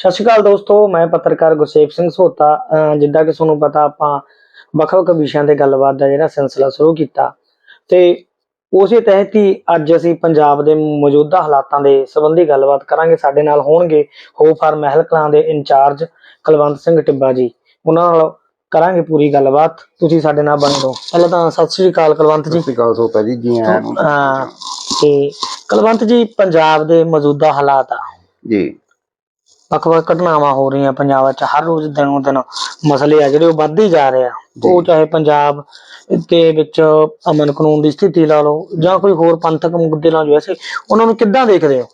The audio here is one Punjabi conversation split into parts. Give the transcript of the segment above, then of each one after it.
ਸਤਿ ਸ਼੍ਰੀ ਅਕਾਲ ਦੋਸਤੋ ਮੈਂ ਪੱਤਰਕਾਰ ਗੁਰਸੇਵ ਸਿੰਘ ਸੋਤਾ। ਜਿੱਦਾਂ ਕਿ ਤੁਹਾਨੂੰ ਪਤਾ ਆਪਾਂ ਵੱਖ-ਵੱਖ ਵਿਸ਼ਿਆਂ ਤੇ ਗੱਲਬਾਤ ਦਾ ਜਿਹੜਾ ਸਿਲਸਿਲਾ ਸ਼ੁਰੂ ਕੀਤਾ। ਤੇ ਉਸੇ ਤਹਿਤ ਹੀ ਅੱਜ ਅਸੀਂ ਪੰਜਾਬ ਦੇ ਮੌਜੂਦਾ ਹਾਲਾਤਾਂ ਦੇ ਸੰਬੰਧੀ ਗੱਲਬਾਤ ਕਰਾਂਗੇ। ਸਾਡੇ ਨਾਲ ਹੋਣਗੇ ਹੋ ਫਾਰ ਮਹਿਲ ਕਲਾਂ ਦੇ ਇੰਚਾਰਜ ਕੁਲਵੰਤ ਸਿੰਘ ਟਿੱਬਾ ਜੀ। ਉਹਨਾਂ ਨਾਲ ਕਰਾਂਗੇ ਪੂਰੀ ਗੱਲਬਾਤ। ਤੁਸੀਂ ਸਾਡੇ ਨਾਲ ਬਣੇ ਰਹੋ। ਪਹਿਲਾਂ ਤਾਂ ਸਤਿ ਸ਼੍ਰੀ ਅਕਾਲ ਕੁਲਵੰਤ ਜੀ। ਸਤਿ ਸ਼੍ਰੀ ਅਕਾਲ ਸੋਤਾ ਜੀ ਜੀ ਆਇਆਂ ਨੂੰ। ਤੇ ਕੁਲਵੰਤ ਜੀ ਪੰਜਾਬ ਦੇ ਮੌਜੂਦਾ ਹਾਲਾਤ ਆ। ਜੀ। ਵੱਖ-ਵੱਖ ਘਟਨਾਵਾਂ ਹੋ ਰਹੀਆਂ ਪੰਜਾਬ ਵਿੱਚ ਹਰ ਰੋਜ਼ ਦਿਨੋਂ ਦਿਨ ਮਸਲੇ ਆ ਜਿਹੜੇ ਉਹ ਵੱਧਦੇ ਜਾ ਰਹੇ ਆ। ਉਹ ਚਾਹੇ ਪੰਜਾਬ ਦੇ ਵਿੱਚ ਅਮਨ ਕਾਨੂੰਨ ਦੀ ਸਥਿਤੀ ਲਾ ਲਓ ਜਾਂ ਕੋਈ ਹੋਰ ਪੰਥਕ ਮੁੱਦੇ ਲਾ ਲਓ ਵੈਸੇ ਉਹਨਾਂ ਨੂੰ ਕਿੱਦਾਂ ਦੇਖਦੇ ਹੋ?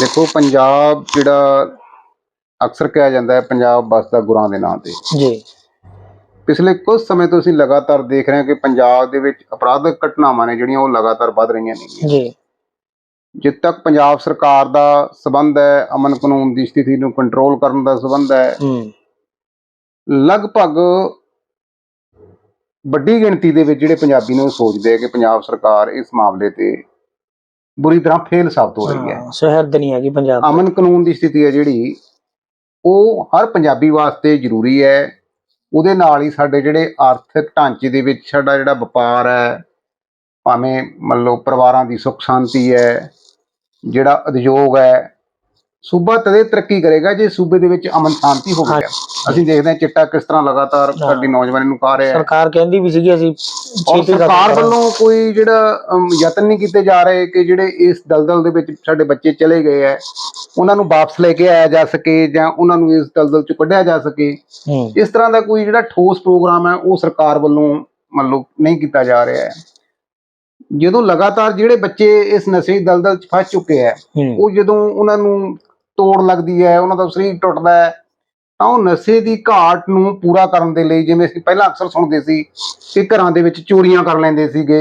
ਦੇਖੋ ਪੰਜਾਬ ਜਿਹੜਾ ਅਕਸਰ ਕਿਹਾ ਜਾਂਦਾ ਹੈ ਪੰਜਾਬ ਬਸਦਾ ਗੁਰਾਂ ਦੇ ਨਾਂ ਤੇ। ਜੀ। ਪਿਛਲੇ ਕੁਝ ਸਮੇਂ ਤੋਂ ਅਸੀਂ ਲਗਾਤਾਰ ਦੇਖ ਰਹੇ ਹਾਂ ਕਿ ਪੰਜਾਬ ਦੇ ਵਿੱਚ ਅਪਰਾਧਕ ਘਟਨਾਵਾਂ ਨੇ ਜਿਹੜੀਆਂ ਉਹ ਲਗਾਤਾਰ ਵੱਧ ਰਹੀਆਂ ਨੇ। ਜੀ। ਜਿੱਦ ਤੱਕ ਪੰਜਾਬ ਸਰਕਾਰ ਦਾ ਸਬੰਧ ਹੈ ਅਮਨ ਕਾਨੂੰਨ ਦੀ ਸਥਿਤੀ ਨੂੰ ਕੰਟਰੋਲ ਕਰਨ ਦਾ ਸਬੰਧ ਹੈ ਲਗਭਗ ਵੱਡੀ ਗਿਣਤੀ ਦੇ ਵਿੱਚ ਜਿਹੜੇ ਪੰਜਾਬੀ ਨੇ ਉਹ ਸੋਚਦੇ ਆ ਕਿ ਪੰਜਾਬ ਸਰਕਾਰ ਇਸ ਮਾਮਲੇ ਤੇ ਬੁਰੀ ਤਰ੍ਹਾਂ ਫੇਲ ਸਾਬਤ ਹੋ ਰਹੀ ਹੈ। ਸੁਹਿਰਦ ਨਹੀਂ ਹੈਗੀ ਪੰਜਾਬ। ਅਮਨ ਕਾਨੂੰਨ ਦੀ ਸਥਿਤੀ ਹੈ ਜਿਹੜੀ ਉਹ ਹਰ ਪੰਜਾਬੀ ਵਾਸਤੇ ਜ਼ਰੂਰੀ ਹੈ। ਉਹਦੇ ਨਾਲ ਹੀ ਸਾਡੇ ਜਿਹੜੇ ਆਰਥਿਕ ਢਾਂਚੇ ਦੇ ਵਿੱਚ ਸਾਡਾ ਜਿਹੜਾ ਵਪਾਰ ਹੈ ਭਾਵੇਂ ਮੰਨ ਲਓ ਪਰਿਵਾਰਾਂ ਦੀ ਸੁੱਖ ਸ਼ਾਂਤੀ ਹੈ ਜਿਹੜਾ ਉਦਯੋਗ ਹੈ ਸੂਬਾ ਤਦੇ ਤਰੱਕੀ ਕਰੇਗਾ ਜੇ ਸੂਬੇ ਦੇ ਵਿੱਚ ਅਮਨ ਸ਼ਾਂਤੀ ਹੋਵੇਗਾ ਅਸੀਂ ਦੇਖਦੇ ਹਾਂ ਚਿੱਟਾ ਕਿਸ ਤਰ੍ਹਾਂ ਲਗਾਤਾਰ ਸਾਡੀ ਨੌਜਵਾਨੀ ਨੂੰ ਖਾ ਰਿਹਾ ਹੈ। ਸਰਕਾਰ ਕਹਿੰਦੀ ਵੀ ਸੀਗੀ ਅਸੀਂ ਸਰਕਾਰ ਵੱਲੋਂ ਕੋਈ ਜਿਹੜਾ ਯਤਨ ਨਹੀਂ ਕੀਤੇ ਜਾ ਰਹੇ ਕਿ ਜਿਹੜੇ ਇਸ ਦਲਦਲ ਦੇ ਵਿੱਚ ਸਾਡੇ ਬੱਚੇ ਚਲੇ ਗਏ ਹੈ ਉਹਨਾਂ ਨੂੰ ਵਾਪਸ ਲੈ ਕੇ ਆਇਆ ਜਾ ਸਕੇ ਜਾਂ ਉਹਨਾਂ ਨੂੰ ਇਸ ਦਲਦਲ ਚੋਂ ਕੱਢਿਆ ਜਾ ਸਕੇ। ਇਸ ਤਰ੍ਹਾਂ ਦਾ ਕੋਈ ਜਿਹੜਾ ਠੋਸ ਪ੍ਰੋਗਰਾਮ ਹੈ ਉਹ ਸਰਕਾਰ ਵੱਲੋਂ ਮੰਨ ਲਓ ਨਹੀਂ ਕੀਤਾ ਜਾ ਰਿਹਾ ਹੈ। ਜਦੋਂ ਲਗਾਤਾਰ ਜਿਹੜੇ ਬੱਚੇ ਇਸ ਨਸ਼ੇ ਦੀ ਦਲਦਲ 'ਚ ਫਸ ਚੁੱਕੇ ਹੂੰ। ਉਹ ਜਦੋਂ ਉਹਨਾਂ ਨੂੰ ਤੋੜ ਲੱਗਦੀ ਹੈ ਉਹਨਾਂ ਦਾ ਸਰੀਰ ਟੁੱਟਦਾ ਹੈ ਤਾਂ ਉਹ ਨਸ਼ੇ ਦੀ ਘਾਟ ਨੂੰ ਪੂਰਾ ਕਰਨ ਦੇ ਲਈ ਜਿਵੇਂ ਅਸੀਂ ਪਹਿਲਾਂ ਅਕਸਰ ਸੁਣਦੇ ਸੀ ਕਿ ਘਰਾਂ ਦੇ ਵਿੱਚ ਚੋਰੀਆਂ ਕਰ ਲੈਂਦੇ ਸੀਗੇ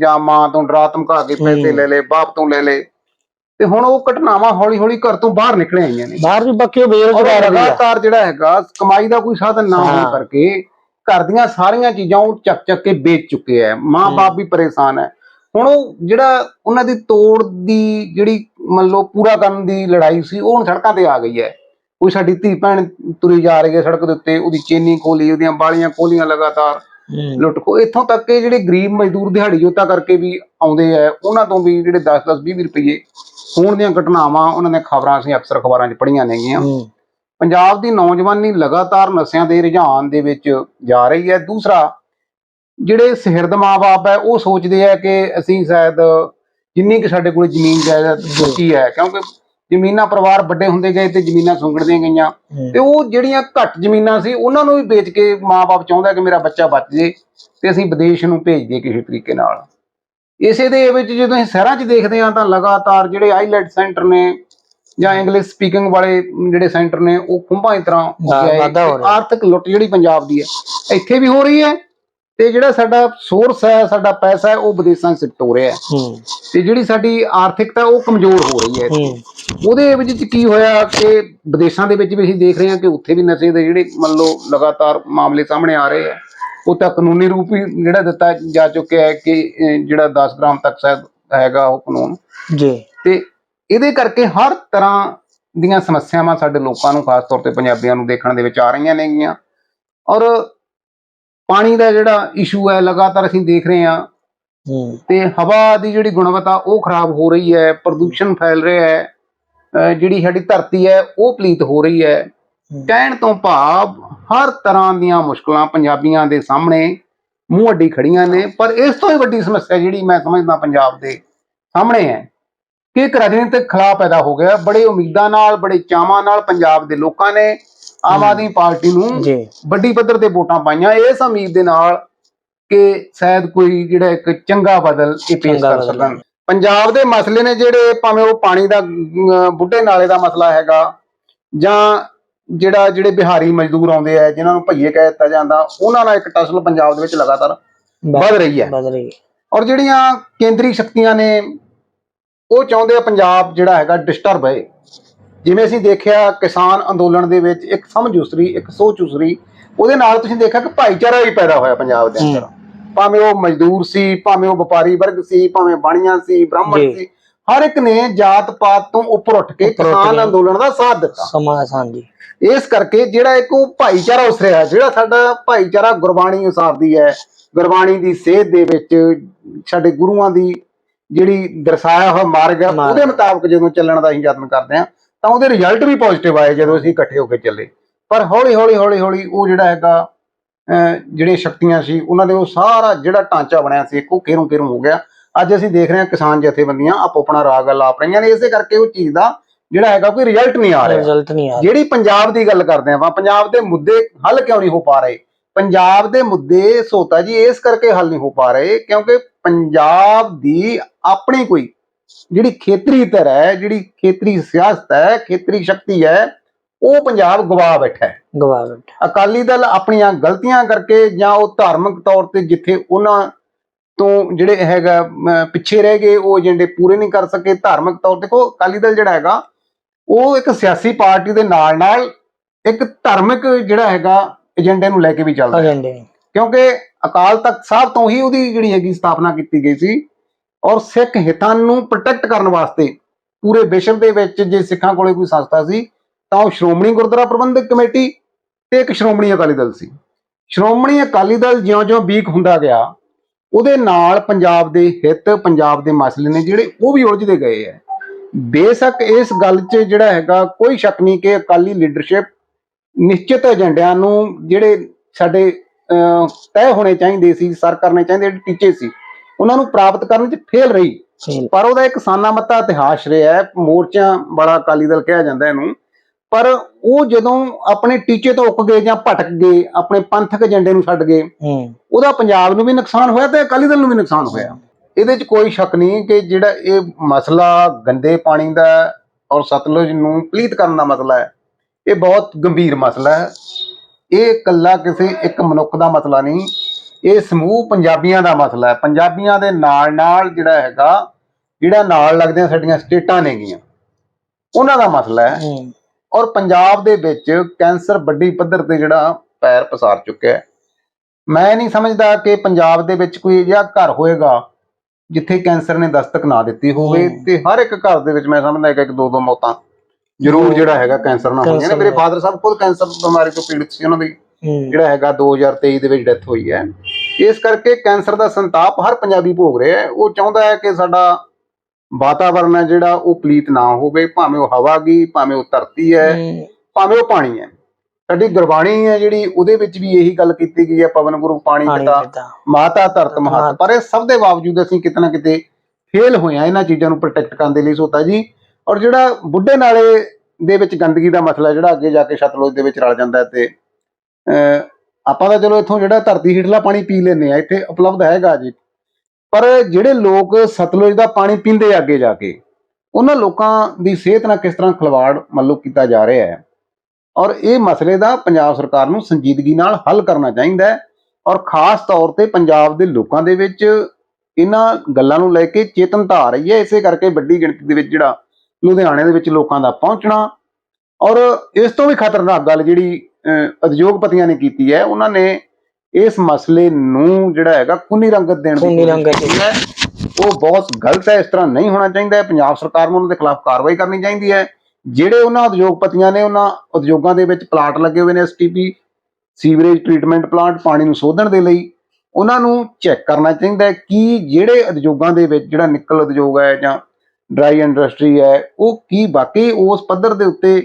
ਜਾਂ ਮਾਂ ਤੋਂ ਡਰਾ ਧਮਕਾ ਕੇ ਪੈਸੇ ਲੈ ਲਏ ਬਾਪ ਤੋਂ ਲੈ ਲਏ ਤੇ ਹੁਣ ਉਹ ਘਟਨਾਵਾਂ ਹੌਲੀ ਹੌਲੀ ਘਰ ਤੋਂ ਬਾਹਰ ਨਿਕਲ ਆਈਆਂ ਨੇ। ਬਾਹਰ ਵੀ ਬਾਕੀ ਬੇਰੁਜ਼ਗਾਰ ਆ। ਲਗਾਤਾਰ ਜਿਹੜਾ ਹੈਗਾ ਕਮਾਈ ਦਾ ਕੋਈ ਸਾਧਨ ਨਾ। ਹੋਣ ਕਰਕੇ ਘਰ ਦੀਆਂ ਸਾਰੀਆਂ ਚੀਜ਼ਾਂ ਉਹ ਚੱਕ ਚੱਕ ਕੇ ਵੇਚ ਚੁੱਕੇ ਹੈ। ਮਾਂ-ਬਾਪ ਵੀ ਪਰੇਸ਼ਾਨ ਹੈ ਹੁਣ ਉਹ ਜਿਹੜਾ ਉਹਨਾਂ ਦੀ ਤੋੜ ਦੀ ਜਿਹੜੀ ਮੰਨ ਲਓ ਪੂਰਾ ਕਰਨ ਦੀ ਲੜਾਈ ਸੀ ਉਹ ਹੁਣ ਸੜਕਾਂ ਤੇ ਆ ਗਈ ਹੈ ਕੋਈ ਸਾਡੀ ਧੀ ਭੈਣ ਤੁਰੀ ਜਾ ਰਹੀ ਹੈ ਸੜਕ ਦੇ ਉੱਤੇ ਉਹਦੀ ਚੇਨੀ ਖੋਲੀ ਉਹਦੀਆਂ ਬਾਲੀਆਂ ਖੋਲੀਆਂ ਲਗਾਤਾਰ। ਲੁੱਟ ਖੋ ਇੱਥੋਂ ਤੱਕ ਕਿ ਜਿਹੜੇ ਗਰੀਬ ਮਜ਼ਦੂਰ ਦਿਹਾੜੀ ਜੋਤਾ ਕਰਕੇ ਵੀ ਆਉਂਦੇ ਆ ਉਹਨਾਂ ਤੋਂ ਵੀ ਜਿਹੜੇ 10-10 20 ਰੁਪਏ ਹੋਣ ਦੀਆਂ ਘਟਨਾਵਾਂ ਉਹਨਾਂ ਦੀਆਂ ਖਬਰਾਂ ਅਸੀਂ ਅਕਸਰ ਅਖਬਾਰਾਂ 'ਚ ਪੜ੍ਹੀਆਂ ਨੇਗੀਆਂ। ਪੰਜਾਬ ਦੀ ਨੌਜਵਾਨੀ ਲਗਾਤਾਰ ਨਸ਼ਿਆਂ ਦੇ ਰੁਝਾਨ ਦੇ ਵਿੱਚ ਜਾ ਰਹੀ ਹੈ। ਦੂਸਰਾ ਜਿਹੜੇ ਸਿਹਰਦ ਮਾਪੇ ਹੈ ਉਹ ਸੋਚਦੇ ਆ ਕਿ ਅਸੀਂ ਸ਼ਾਇਦ ਜਿੰਨੀ ਕਿ ਸਾਡੇ ਕੋਲ ਜ਼ਮੀਨ ਜਾਇਦਾਦ ਬਚੀ ਹੈ ਕਿਉਂਕਿ ਜ਼ਮੀਨਾਂ ਪਰਿਵਾਰ ਵੱਡੇ ਹੁੰਦੇ ਗਏ ਤੇ ਜ਼ਮੀਨਾਂ ਸੁੰਗੜਦੀਆਂ ਗਈਆਂ। ਤੇ ਉਹ ਜਿਹੜੀਆਂ ਘੱਟ ਜ਼ਮੀਨਾਂ ਸੀ ਉਹਨਾਂ ਨੂੰ ਵੀ ਵੇਚ ਕੇ ਮਾਪੇ ਚਾਹੁੰਦਾ ਕਿ ਮੇਰਾ ਬੱਚਾ ਬਚ ਜੇ ਤੇ ਅਸੀਂ ਵਿਦੇਸ਼ ਨੂੰ ਭੇਜ ਦਈਏ ਕਿਸੇ ਤਰੀਕੇ ਨਾਲ। ਇਸੇ ਦੇ ਵਿੱਚ ਜਦੋਂ ਅਸੀਂ ਸ਼ਹਿਰਾਂ 'ਚ ਦੇਖਦੇ ਹਾਂ ਤਾਂ ਲਗਾਤਾਰ ਜਿਹੜੇ ਆਈਲੈਟ ਸੈਂਟਰ ਨੇ ਜਾਂ ਇੰਗਲਿਸ਼ ਸਪੀਕਿੰਗ ਵਾਲੇ ਜਿਹੜੇ ਸੈਂਟਰ ਨੇ ਉਹ ਖੁੰਭਾਂ ਦੀ ਤਰ੍ਹਾਂ। ਵਾਧਾ ਹੋ ਰਿਹਾ। ਆਰਥਿਕ ਲੁੱਟ ਜਿਹੜੀ ਪੰਜਾਬ ਦੀ ਹੈ ਇੱਥੇ ਵੀ ਹੋ ਰਹੀ ਹੈ ਤੇ ਜਿਹੜਾ ਸਾਡਾ ਸੋਰਸ ਹੈ ਸਾਡਾ ਪੈਸਾ ਹੈ ਉਹ ਵਿਦੇਸ਼ਾਂ 'ਚ ਸ਼ਿਫਟ ਹੋ ਰਿਹਾ ਹੈ। ਤੇ ਜਿਹੜੀ ਸਾਡੀ ਆਰਥਿਕਤਾ ਉਹ ਕਮਜ਼ੋਰ ਹੋ ਰਹੀ ਹੈ। ਉਹਦੇ ਵਿੱਚ ਕੀ ਹੋਇਆ ਕਿ ਵਿਦੇਸ਼ਾਂ ਦੇ ਵਿੱਚ ਵੀ ਅਸੀਂ ਦੇਖ ਰਹੇ ਹਾਂ ਕਿ ਉੱਥੇ ਵੀ ਨਸ਼ੇ ਦੇ ਜਿਹੜੇ ਮੰਨ ਲਓ ਲਗਾਤਾਰ ਮਾਮਲੇ ਸਾਹਮਣੇ ਆ ਰਹੇ ਆ ਉਹ ਤਾਂ ਕਾਨੂੰਨੀ ਰੂਪ ਹੀ ਜਿਹੜਾ ਦਿੱਤਾ ਜਾ ਚੁੱਕਿਆ ਹੈ ਕਿ ਜਿਹੜਾ 10 ਗ੍ਰਾਮ ਤੱਕ ਸ਼ਾਇਦ ਹੈਗਾ ਉਹ ਕਾਨੂੰਨ। ਜੀ। ਤੇ ਇਹਦੇ ਕਰਕੇ ਹਰ ਤਰ੍ਹਾਂ ਦੀਆਂ ਸਮੱਸਿਆਵਾਂ ਸਾਡੇ ਲੋਕਾਂ ਨੂੰ ਖਾਸ ਤੌਰ ਤੇ ਪੰਜਾਬੀਆਂ ਨੂੰ ਦੇਖਣ ਦੇ ਵਿੱਚ ਆ ਰਹੀਆਂ ਨੇਗੀਆਂ। ਔਰ ਪਾਣੀ ਦਾ ਜਿਹੜਾ ਇਸ਼ੂ ਹੈ ਲਗਾਤਾਰ ਅਸੀਂ ਦੇਖ ਰਹੇ ਹਾਂ। ਤੇ ਹਵਾ ਦੀ ਜਿਹੜੀ ਗੁਣਵੱਤਾ ਉਹ ਖਰਾਬ ਹੋ ਰਹੀ ਹੈ ਪ੍ਰਦੂਸ਼ਣ ਫੈਲ ਰਿਹਾ ਹੈ। ਜਿਹੜੀ ਸਾਡੀ ਧਰਤੀ ਹੈ ਉਹ ਪਲੀਤ ਹੋ ਰਹੀ ਹੈ। ਹੂੰ। ਕਹਿਣ ਤੋਂ ਭਾਵ ਹਰ ਤਰ੍ਹਾਂ ਦੀਆਂ ਮੁਸ਼ਕਲਾਂ ਪੰਜਾਬੀਆਂ ਦੇ ਸਾਹਮਣੇ ਮੂੰਹ ਅੱਡੀ ਖੜੀਆਂ ਨੇ। ਪਰ ਇਸ ਤੋਂ ਹੀ ਵੱਡੀ ਸਮੱਸਿਆ ਜਿਹੜੀ ਮੈਂ ਸਮਝਦਾ ਪੰਜਾਬ ਦੇ ਸਾਹਮਣੇ ਹੈ ਕਿ ਇੱਕ ਰਾਜਨੀਤਿਕ ਖਲਾ ਪੈਦਾ ਹੋ ਗਿਆ। ਬੜੇ ਉਮੀਦਾਂ ਨਾਲ ਬੜੇ ਚਾਵਾਂ ਨਾਲ ਪੰਜਾਬ ਦੇ ਲੋਕਾਂ ਨੇ ਆਮ ਆਦਮੀ ਪਾਰਟੀ ਨੂੰ ਵੱਡੀ ਪੱਧਰ ਤੇ ਵੋਟਾਂ ਪਾਈਆਂ। ਇਸ ਉਮੀਦ ਦੇ ਨਾਲ ਕਿ ਸ਼ਾਇਦ ਕੋਈ ਜਿਹੜਾ ਇੱਕ ਚੰਗਾ ਬਦਲ ਇਹ ਪੇਸ਼ ਕਰ। ਸਕਣ। ਪੰਜਾਬ ਦੇ ਮਸਲੇ ਨੇ ਜਿਹੜੇ ਭਾਵੇਂ ਉਹ ਪਾਣੀ ਦਾ ਬੁੱਢੇ ਨਾਲੇ ਦਾ ਮਸਲਾ ਹੈਗਾ ਜਾਂ ਜਿਹੜਾ ਜਿਹੜੇ ਬਿਹਾਰੀ ਮਜ਼ਦੂਰ ਆਉਂਦੇ ਆ ਜਿਨ੍ਹਾਂ ਨੂੰ ਭਈਏ ਕਹਿ ਦਿੱਤਾ ਜਾਂਦਾ ਉਹਨਾਂ ਨਾਲ ਇੱਕ ਟਸਲ ਪੰਜਾਬ ਦੇ ਵਿੱਚ ਲਗਾਤਾਰ ਵੱਧ ਰਹੀ ਹੈ। ਵੱਧ ਰਹੀ ਹੈ। ਔਰ ਜਿਹੜੀਆਂ ਕੇਂਦਰੀ ਸ਼ਕਤੀਆਂ ਨੇ ਉਹ ਚਾਹੁੰਦੇ ਆ ਪੰਜਾਬ ਜਿਹੜਾ ਹੈਗਾ ਡਿਸਟਰਬ ਹੈ ਜਿਵੇਂ ਅਸੀਂ ਦੇਖਿਆ ਕਿਸਾਨ ਅੰਦੋਲਨ ਦੇ ਵਿੱਚ ਇੱਕ ਸਮਝ ਉਸਰੀ ਇੱਕ ਸੋਚ ਉਸਰੀ। ਉਹਦੇ ਨਾਲ ਤੁਸੀਂ ਦੇਖਿਆ ਕਿ ਭਾਈਚਾਰਾ ਵੀ ਪੈਦਾ ਹੋਇਆ ਪੰਜਾਬ ਦੇ ਅੰਦਰ। ਭਾਵੇਂ ਉਹ ਮਜ਼ਦੂਰ ਸੀ ਭਾਵੇਂ ਉਹ ਵਪਾਰੀ ਵਰਗ ਸੀ ਭਾਵੇਂ ਬਾਣੀਆਂ ਸੀ ਬ੍ਰਾਹਮਣ। ਸੀ ਹਰ ਇੱਕ ਨੇ ਜਾਤ ਪਾਤ ਤੋਂ ਉੱਪਰ ਉੱਠ ਕੇ ਕਿਸਾਨ। ਅੰਦੋਲਨ ਦਾ ਸਾਥ ਦਿੱਤਾ। ਸਮਾਜ ਹਾਂਜੀ। ਇਸ ਕਰਕੇ ਜਿਹੜਾ ਇੱਕ ਉਹ ਭਾਈਚਾਰਾ ਉਸਰਿਆ ਜਿਹੜਾ ਸਾਡਾ ਭਾਈਚਾਰਾ ਗੁਰਬਾਣੀ ਉਸਾਰਦੀ ਹੈ ਗੁਰਬਾਣੀ ਦੀ ਸੇਧ ਦੇ ਵਿੱਚ ਸਾਡੇ ਗੁਰੂਆਂ ਦੀ ਜਿਹੜੀ ਦਰਸਾਇਆ ਹੋਇਆ ਮਾਰਗ ਹੈ। ਉਹਦੇ ਮੁਤਾਬਕ ਜਦੋਂ ਚੱਲਣ ਦਾ ਅਸੀਂ ਯਤਨ ਕਰਦੇ ਹਾਂ ਤਾਂ ਉਹਦੇ ਰਿਜ਼ਲਟ ਵੀ ਪੋਜ਼ਿਟਿਵ ਆਏ ਜਦੋਂ ਅਸੀਂ ਇਕੱਠੇ ਹੋ ਕੇ ਚੱਲੇ। ਪਰ ਹੌਲੀ ਹੌਲੀ ਹੌਲੀ ਹੌਲੀ ਉਹ ਜਿਹੜਾ ਹੈਗਾ ਜਿਹੜੀਆਂ ਸ਼ਕਤੀਆਂ ਸੀ ਉਹਨਾਂ ਦੇ ਉਹ ਸਾਰਾ ਜਿਹੜਾ ਢਾਂਚਾ ਬਣਿਆ ਸੀ ਇੱਕ ਉਹ ਕਿਰੋਂ ਕਿਰੋਂ ਹੋ ਗਿਆ। ਅੱਜ ਅਸੀਂ ਦੇਖ ਰਹੇ ਹਾਂ ਕਿਸਾਨ ਜਥੇਬੰਦੀਆਂ ਆਪੋ ਆਪਣਾ ਰਾਗ ਲਾਪ ਰਹੀਆਂ ਨੇ ਇਸੇ ਕਰਕੇ ਉਹ ਚੀਜ਼ ਦਾ ਜਿਹੜਾ ਹੈਗਾ ਕੋਈ ਰਿਜ਼ਲਟ ਨਹੀਂ ਆ ਰਿਹਾ। ਰਿਜ਼ਲਟ ਨਹੀਂ ਆ ਰਿਹਾ। ਜਿਹੜੀ ਪੰਜਾਬ ਦੀ ਗੱਲ ਕਰਦੇ ਆਪਾਂ ਪੰਜਾਬ ਦੇ ਮੁੱਦੇ ਹੱਲ ਕਿਉਂ ਨਹੀਂ ਹੋ ਪਾ ਰਹੇ? ਪੰਜਾਬ ਦੇ ਮੁੱਦੇ ਸੋਤਾ ਜੀ ਇਸ ਕਰਕੇ ਹੱਲ ਨਹੀਂ ਹੋ ਪਾ ਰਹੇ ਕਿਉਂਕਿ ਪੰਜਾਬ ਦੀ ਆਪਣੀ ਕੋਈ ਜਿਹੜੀ ਖੇਤਰੀ ਧਿਰ ਹੈ ਜਿਹੜੀ ਖੇਤਰੀ ਸਿਆਸਤ ਹੈ ਖੇਤਰੀ ਸ਼ਕਤੀ ਹੈ ਉਹ ਪੰਜਾਬ ਗਵਾ ਬੈਠਾ ਹੈ। ਗਵਾ ਬੈਠਾ ਅਕਾਲੀ ਦਲ ਆਪਣੀਆਂ ਗਲਤੀਆਂ ਕਰਕੇ ਜਾਂ ਉਹ ਧਾਰਮਿਕ ਤੌਰ ਤੇ ਜਿੱਥੇ ਉਹਨਾਂ ਤੋਂ ਜਿਹੜੇ ਹੈਗਾ ਪਿੱਛੇ ਰਹਿ ਗਏ ਉਹ ਏਜੰਡੇ ਪੂਰੇ ਨਹੀਂ ਕਰ ਸਕੇ ਧਾਰਮਿਕ ਤੌਰ ਤੇ ਦੇਖੋ ਅਕਾਲੀ ਦਲ ਜਿਹੜਾ ਹੈਗਾ ਉਹ ਇੱਕ ਸਿਆਸੀ ਪਾਰਟੀ ਦੇ ਨਾਲ ਨਾਲ ਇੱਕ ਧਾਰਮਿਕ ਜਿਹੜਾ ਹੈਗਾ ਏਜੰਡੇ ਨੂੰ ਲੈ ਕੇ ਵੀ ਚੱਲਦਾ ਹੈ। ਏਜੰਡੇ ਕਿਉਂਕਿ ਅਕਾਲ ਤਖਤ ਸਾਹਿਬ ਤੋਂ ਹੀ ਉਹਦੀ ਜਿਹੜੀ ਹੈਗੀ ਸਥਾਪਨਾ ਕੀਤੀ ਗਈ ਸੀ ਔਰ ਸਿੱਖ ਹਿੱਤਾਂ ਨੂੰ ਪ੍ਰੋਟੈਕਟ ਕਰਨ ਵਾਸਤੇ ਪੂਰੇ ਵਿਸ਼ਵ ਦੇ ਵਿੱਚ ਜੇ ਸਿੱਖਾਂ ਕੋਲੇ ਕੋਈ ਸੰਸਥਾ ਸੀ, ਤਾਂ ਉਹ ਸ਼੍ਰੋਮਣੀ ਗੁਰਦੁਆਰਾ ਪ੍ਰਬੰਧਕ ਕਮੇਟੀ ਤੇ ਇੱਕ ਸ਼੍ਰੋਮਣੀ ਅਕਾਲੀ ਦਲ ਸੀ। ਸ਼੍ਰੋਮਣੀ ਅਕਾਲੀ ਦਲ ਜਿਉਂ-ਜਿਉਂ ਵੀਕ ਹੁੰਦਾ ਗਿਆ, ਉਹਦੇ ਨਾਲ ਪੰਜਾਬ ਦੇ ਹਿੱਤ, ਪੰਜਾਬ ਦੇ ਮਸਲੇ ਨੇ ਜਿਹੜੇ ਉਹ ਵੀ ਉਲਝਦੇ ਗਏ ਹੈ। ਬੇਸ਼ੱਕ ਇਸ ਗੱਲ 'ਚ ਜਿਹੜਾ ਹੈਗਾ ਕੋਈ ਸ਼ੱਕ ਨਹੀਂ ਕਿ ਅਕਾਲੀ ਲੀਡਰਸ਼ਿਪ ਨਿਸ਼ਚਿਤ ਏਜੰਡਿਆਂ ਨੂੰ ਜਿਹੜੇ ਸਾਡੇ ਤੈਅ ਹੋਣੇ ਚਾਹੀਦੇ ਸੀ ਸਰ ਕਰਨੇ ਚਾਹੀਦੇ ਜਿਹੜੇ ਟੀਚੇ ਸੀ ਉਹਨਾਂ ਨੂੰ ਪ੍ਰਾਪਤ ਕਰਨ 'ਚ ਫੇਲ ਰਹੀ। ਪਰ ਉਹਦਾ ਇੱਕ ਸਾਨਾ ਮੱਤਾ ਇਤਿਹਾਸ ਰਿਹਾ ਹੈ ਮੋਰਚਾ ਬੜਾ ਅਕਾਲੀ ਦਲ ਕਿਹਾ ਜਾਂਦਾ ਇਹਨੂੰ। ਪਰ ਉਹ ਜਦੋਂ ਆਪਣੇ ਟੀਚੇ ਤੋਂ ਉੱਕ ਗਏ ਜਾਂ ਭਟਕ ਗਏ ਆਪਣੇ ਪੰਥਕ ਏਜੰਡੇ ਨੂੰ ਛੱਡ ਗਏ ਉਹਦਾ ਪੰਜਾਬ ਨੂੰ ਵੀ ਨੁਕਸਾਨ ਹੋਇਆ ਤੇ ਅਕਾਲੀ ਦਲ ਨੂੰ ਵੀ ਨੁਕਸਾਨ ਹੋਇਆ। ਇਹਦੇ 'ਚ ਕੋਈ ਸ਼ੱਕ ਨਹੀਂ ਕਿ ਜਿਹੜਾ ਇਹ ਮਸਲਾ ਗੰਦੇ ਪਾਣੀ ਦਾ ਔਰ ਸਤਲੁਜ ਨੂੰ ਪਲੀਤ ਕਰਨ ਦਾ ਮਸਲਾ ਹੈ ਇਹ ਬਹੁਤ ਗੰਭੀਰ ਮਸਲਾ ਹੈ। ਇਹ ਇਕੱਲਾ ਕਿਸੇ ਇੱਕ ਮਨੁੱਖ ਦਾ ਮਸਲਾ ਨਹੀਂ ਇਹ ਸਮੂਹ ਪੰਜਾਬੀਆਂ ਦਾ ਮਸਲਾ ਹੈ। ਪੰਜਾਬੀਆਂ ਦੇ ਨਾਲ ਨਾਲ ਜਿਹੜਾ ਹੈਗਾ ਜਿਹੜਾ ਨਾਲ ਲੱਗਦੀਆਂ ਸਾਡੀਆਂ ਸਟੇਟਾਂ ਨੇਗੀਆਂ ਉਹਨਾਂ ਦਾ ਮਸਲਾ ਹੈ। ਔਰ ਪੰਜਾਬ ਦੇ ਵਿੱਚ ਕੈਂਸਰ ਵੱਡੀ ਪੱਧਰ ਤੇ ਜਿਹੜਾ ਪੈਰ ਪਸਾਰ ਚੁੱਕਿਆ ਹੈ। ਮੈਂ ਨਹੀਂ ਸਮਝਦਾ ਕਿ ਪੰਜਾਬ ਦੇ ਵਿੱਚ ਕੋਈ ਅਜਿਹਾ ਘਰ ਹੋਏਗਾ ਜਿੱਥੇ ਕੈਂਸਰ ਨੇ ਦਸਤਕ ਨਾ ਦਿੱਤੀ ਹੋਵੇ। ਤੇ ਹਰ ਇੱਕ ਘਰ ਦੇ ਵਿੱਚ ਮੈਂ ਸਮਝਦਾ ਇੱਕ ਦੋ ਦੋ ਮੌਤਾਂ ਜ਼ਰੂਰ ਜਿਹੜਾ ਹੈਗਾ ਕੈਂਸਰ ਨਾਲ ਹੋਈਆਂ ਨੇ। ਮੇਰੇ। ਫਾਦਰ ਸਾਹਿਬ ਖੁਦ ਕੈਂਸਰ ਬਿਮਾਰੀ ਤੋਂ ਪੀੜਿਤ ਸੀ ਉਹਨਾਂ ਦੀ ਜਿਹੜਾ ਹੈਗਾ 2023 ਦੇ ਵਿੱਚ ਡੈਥ ਹੋਈ ਹੈ। ਇਸ ਕਰਕੇ ਕੈਂਸਰ ਦਾ ਸੰਤਾਪ ਹਰ ਪੰਜਾਬੀ ਭੋਗ ਰਿਹਾ ਹੈ। ਉਹ ਚਾਹੁੰਦਾ ਹੈ ਕਿ ਸਾਡਾ ਵਾਤਾਵਰਣ ਹੈ ਜਿਹੜਾ ਉਹ ਪਲੀਤ ਨਾ ਹੋਵੇ। ਭਾਵੇਂ ਉਹ ਹਵਾ ਗੀ ਭਾਵੇਂ ਉਹ ਧਰਤੀ ਹੈ ਭਾਵੇਂ ਉਹ ਪਾਣੀ ਹੈ। ਸਾਡੀ ਗੁਰਬਾਣੀ ਹੈ ਜਿਹੜੀ ਉਹਦੇ ਵਿੱਚ ਵੀ ਇਹੀ ਗੱਲ ਕੀਤੀ ਗਈ ਹੈ ਪਵਨ ਗੁਰੂ ਪਾਣੀ ਪਿਤਾ ਮਾਤਾ ਧਰਤ ਮਹਤ। ਪਰ ਇਹ ਸਭ ਦੇ ਬਾਵਜੂਦ ਅਸੀਂ ਕਿਤੇ ਨਾ ਕਿਤੇ ਫੇਲ ਹੋਏ ਆ ਇਹਨਾਂ ਚੀਜ਼ਾਂ ਨੂੰ ਪ੍ਰੋਟੈਕਟ ਕਰਨ ਦੇ ਲਈ ਸੋਤਾ ਜੀ। ਔਰ ਜਿਹੜਾ ਬੁੱਢੇ ਨਾਲੇ ਦੇ ਵਿੱਚ ਗੰਦਗੀ ਦਾ ਮਸਲਾ ਜਿਹੜਾ ਅੱਗੇ ਜਾ ਕੇ ਸਤਲੁਜ ਦੇ ਵਿੱਚ ਰਲ ਜਾਂਦਾ ਹੈ ਤੇ ਆਪਾਂ ਤਾਂ ਚਲੋ ਇੱਥੋਂ ਜਿਹੜਾ ਧਰਤੀ ਹੇਠਲਾ ਪਾਣੀ ਪੀ ਲੈਂਦੇ ਆ ਇੱਥੇ ਉਪਲਬਧ ਹੈਗਾ ਜੀ। ਪਰ ਜਿਹੜੇ ਲੋਕ ਸਤਲੁਜ ਦਾ ਪਾਣੀ ਪੀਂਦੇ ਆ ਅੱਗੇ ਜਾ ਕੇ, ਉਹਨਾਂ ਲੋਕਾਂ ਦੀ ਸਿਹਤ ਨਾਲ ਕਿਸ ਤਰ੍ਹਾਂ ਖਿਲਵਾੜ ਮੰਨ ਲਓ ਕੀਤਾ ਜਾ ਰਿਹਾ ਹੈ? ਔਰ ਇਹ ਮਸਲੇ ਦਾ ਪੰਜਾਬ ਸਰਕਾਰ ਨੂੰ ਸੰਜੀਦਗੀ ਨਾਲ ਹੱਲ ਕਰਨਾ ਚਾਹੀਦਾ ਹੈ ਔਰ ਖਾਸ ਤੌਰ ਤੇ ਪੰਜਾਬ ਦੇ ਲੋਕਾਂ ਦੇ ਵਿੱਚ ਇਹਨਾਂ ਗੱਲਾਂ ਨੂੰ ਲੈ ਕੇ ਚੇਤਨਤਾ ਆ ਰਹੀ ਹੈ, ਇਸੇ ਕਰਕੇ ਵੱਡੀ ਗਿਣਤੀ ਦੇ ਵਿੱਚ ਜਿਹੜਾ ਲੁਧਿਆਣੇ ਦੇ ਵਿੱਚ ਲੋਕਾਂ ਦਾ ਪਹੁੰਚਣਾ ਔਰ ਇਸ ਤੋਂ ਵੀ ਖਤਰਨਾਕ ਗੱਲ ਜਿਹੜੀ ਉਦਯੋਗਪਤੀਆਂ ਨੇ ਕੀਤੀ ਹੈ ਉਹਨਾਂ ਨੇ ਇਸ ਮਸਲੇ ਨੂੰ ਜਿਹੜਾ ਹੈਗਾ ਖੂਨੀ ਰੰਗਤ ਦੇਣ ਦੀ ਖੂਨੀ ਰੰਗਤ ਹੈ। ਉਹ ਬਹੁਤ ਗਲਤ ਹੈ ਇਸ ਤਰ੍ਹਾਂ ਨਹੀਂ ਹੋਣਾ ਚਾਹੀਦਾ ਹੈ। ਪੰਜਾਬ ਸਰਕਾਰ ਨੂੰ ਉਹਨਾਂ ਦੇ ਖਿਲਾਫ ਕਾਰਵਾਈ ਕਰਨੀ ਚਾਹੀਦੀ ਹੈ। ਜਿਹੜੇ ਉਹਨਾਂ ਉਦਯੋਗਪਤੀਆਂ ਨੇ ਉਹਨਾਂ ਉਦਯੋਗਾਂ ਦੇ ਵਿੱਚ ਪਲਾਟ ਲੱਗੇ ਹੋਏ ਨੇ ਐਸਟੀਪੀ ਸੀਵਰੇਜ ਟ੍ਰੀਟਮੈਂਟ ਪਲਾਂਟ ਪਾਣੀ ਨੂੰ ਸੋਧਣ ਦੇ ਲਈ ਉਹਨਾਂ ਨੂੰ ਚੈੱਕ ਕਰਨਾ ਚਾਹੀਦਾ ਹੈ ਕਿ ਜਿਹੜੇ ਉਦਯੋਗਾਂ ਦੇ ਵਿੱਚ ਜਿਹੜਾ ਨਿਕਲ ਉਦਯੋਗ ਹੈ ਜਾਂ ਡਰਾਈ ਇੰਡਸਟਰੀ ਹੈ ਉਹ ਕੀ ਬਾਕੀ ਉਸ ਪੱਧਰ ਦੇ ਉੱਤੇ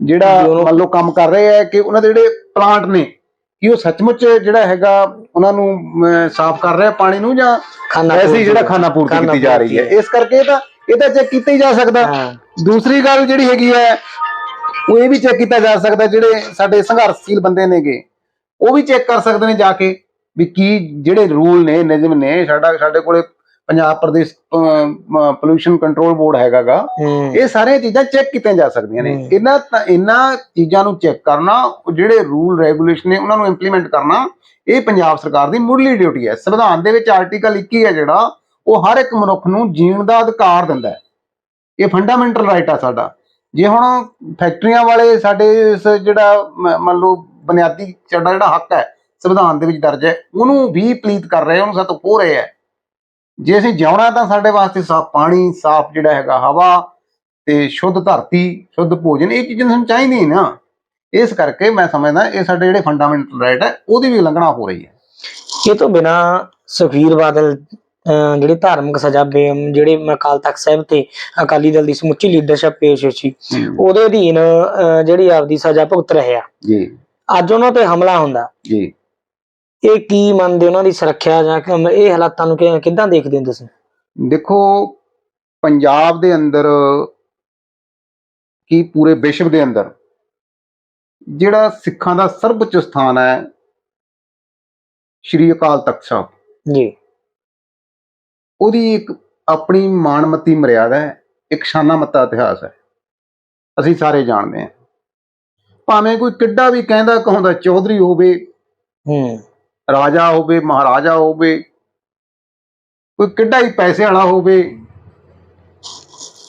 ਜਿਹੜਾ ਮੰਨ ਲਓ ਕੰਮ ਕਰ ਰਹੇ ਹੈ ਕਿ ਉਹਨਾਂ ਦੇ ਜਿਹੜੇ ਪਲਾਂਟ ਨੇ ਕਿ ਉਹ ਸੱਚਮੁੱਚ ਜਿਹੜਾ ਹੈਗਾ ਉਹਨਾਂ ਨੂੰ ਸਾਫ਼ ਕਰ ਰਿਹਾ ਪਾਣੀ ਨੂੰ ਜਾਂ ਖਾਣਾ ਐਸੀ। ਜਿਹੜਾ ਖਾਣਾ ਪੂਰਤੀ ਕੀਤੀ ਜਾ ਰਹੀ ਹੈ? ਇਸ ਕਰਕੇ ਤਾਂ ਇਹ ਤਾਂ ਚੈੱਕ ਕੀਤਾ ਹੀ ਜਾ ਸਕਦਾ। ਦੂਸਰੀ ਗੱਲ ਜਿਹੜੀ ਹੈਗੀ ਹੈ ਉਹ ਇਹ ਵੀ ਚੈੱਕ ਕੀਤਾ ਜਾ ਸਕਦਾ ਜਿਹੜੇ ਸਾਡੇ ਸੰਘਰਸ਼ਸ਼ੀਲ ਬੰਦੇ ਨੇਗੇ ਉਹ ਵੀ ਚੈੱਕ ਕਰ ਸਕਦੇ ਨੇ ਜਾ ਕੇ ਵੀ ਕੀ ਜਿਹੜੇ ਰੂਲ ਨੇ ਨਿਯਮ ਨੇ ਸਾਡਾ ਸਾਡੇ ਕੋਲੇ Punjab Pradesh pollution control board ਹੈਗਾਗਾ ਇਹ ਸਾਰੀਆਂ ਚੀਜ਼ਾਂ ਚੈੱਕ ਕੀਤੀਆਂ ਜਾ ਸਕਦੀਆਂ ਨੇ। ਇਹਨਾਂ ਇਹਨਾਂ ਚੀਜ਼ਾਂ ਨੂੰ ਚੈੱਕ ਕਰਨਾ ਉਹ ਜਿਹੜੇ ਰੂਲ ਰੈਗੂਲੇਸ਼ਨ ਨੇ ਉਹਨਾਂ ਨੂੰ ਇੰਪਲੀਮੈਂਟ ਕਰਨਾ ਇਹ ਪੰਜਾਬ ਸਰਕਾਰ ਦੀ ਮੁੱਢਲੀ ਡਿਊਟੀ ਹੈ। ਸੰਵਿਧਾਨ ਦੇ ਵਿੱਚ ਆਰਟੀਕਲ 21 ਹੈ ਜਿਹੜਾ ਉਹ ਹਰ ਇੱਕ ਮਨੁੱਖ ਨੂੰ ਜੀਣ ਦਾ ਅਧਿਕਾਰ ਦਿੰਦਾ ਹੈ। ਇਹ ਫੰਡਾਮੈਂਟਲ ਰਾਈਟ ਆ ਸਾਡਾ। ਜੇ ਹੁਣ ਫੈਕਟਰੀਆਂ ਵਾਲੇ ਸਾਡੇ ਇਸ ਜਿਹੜਾ ਮੰਨ ਲਓ ਬੁਨਿਆਦੀ ਸਾਡਾ ਜਿਹੜਾ ਹੱਕ ਹੈ ਸੰਵਿਧਾਨ ਦੇ ਵਿੱਚ ਦਰਜ ਹੈ ਉਹਨੂੰ ਵੀ ਪਲੀਤ ਕਰ ਰਹੇ ਉਹਨੂੰ ਸਾਤੋਂ ਖੋਹ ਰਹੇ ਹੈ ਜੇ ਅਸੀਂ ਜਿਉਣਾ ਤਾਂ ਸਾਡੇ ਵਾਸਤੇ ਸਾਫ਼ ਪਾਣੀ ਸਾਫ਼ ਜਿਹੜਾ ਹੈਗਾ ਹਵਾ ਤੇ ਸ਼ੁੱਧ ਧਰਤੀ ਸ਼ੁੱਧ ਭੋਜਨ ਇਹ ਚੀਜ਼ਾਂ ਸਾਨੂੰ ਚਾਹੀਦੀਆਂ ਹੀ ਨਾ। ਇਸ ਕਰਕੇ ਮੈਂ ਸਮਝਦਾ ਇਹ ਸਾਡੇ ਜਿਹੜੇ ਫੰਡਾਮੈਂਟਲ ਰਾਈਟ ਹੈ ਉਹਦੀ ਵੀ ਉਲੰਘਣਾ ਹੋ ਰਹੀ ਹੈ। ਇਹ ਤੋਂ ਬਿਨਾ ਸੁਖਬੀਰ ਬਾਦਲ ਜਿਹੜੀ ਧਾਰਮਿਕ ਸਜ਼ਾ ਬੇ- ਜਿਹੜੇ ਅਕਾਲ ਤਖਤ ਸਾਹਿਬ ਤੇ ਅਕਾਲੀ ਦਲ ਦੀ ਸਮੁੱਚੀ ਲੀਡਰਸ਼ਿਪ ਪੇਸ਼ ਸੀ ਉਹਦੇ ਅਧੀਨ ਜਿਹੜੀ ਆਪਦੀ ਸਜ਼ਾ ਭੁਗਤ ਰਿਹਾ ਜੀ। ਅੱਜ ਉਹਨਾਂ ਤੇ ਹਮਲਾ ਹੁੰਦਾ। ਜੀ। ਇਹ ਕੀ ਮੰਨਦੇ ਉਹਨਾਂ ਦੀ ਸੁਰੱਖਿਆ ਜਾਂ ਕਿ ਇਹ ਹਾਲਾਤਾਂ ਨੂੰ ਕਿ- ਕਿੱਦਾਂ ਦੇਖਦੇ ਹੋ ਤੁਸੀਂ? ਦੇਖੋ ਪੰਜਾਬ ਦੇ ਅੰਦਰ ਕੀ ਪੂਰੇ ਵਿਸ਼ਵ ਦੇ ਅੰਦਰ ਜਿਹੜਾ ਸਿੱਖਾਂ ਦਾ ਸਰਵਉੱਚ ਸਥਾਨ ਹੈ ਸ਼੍ਰੀ ਅਕਾਲ ਤਖਤ ਸਾਹਿਬ। ਜੀ। ਉਹਦੀ ਇੱਕ ਆਪਣੀ ਮਾਨਮਤੀ ਮਰਿਆਦਾ ਹੈ ਇੱਕ ਸ਼ਾਨਾਮੱਤਾ ਇਤਿਹਾਸ ਹੈ। ਅਸੀਂ ਸਾਰੇ ਜਾਣਦੇ ਹਾਂ। ਭਾਵੇਂ ਕੋਈ ਕਿੱਡਾ ਵੀ ਕਹਿੰਦਾ ਕਹਾਉਂਦਾ ਚੌਧਰੀ ਹੋਵੇ ਹੂੰ। ਰਾਜਾ ਹੋਵੇ ਮਹਾਰਾਜਾ ਹੋਵੇ ਕੋਈ ਕਿੱਡਾ ਹੀ ਪੈਸੇ ਵਾਲਾ ਹੋਵੇ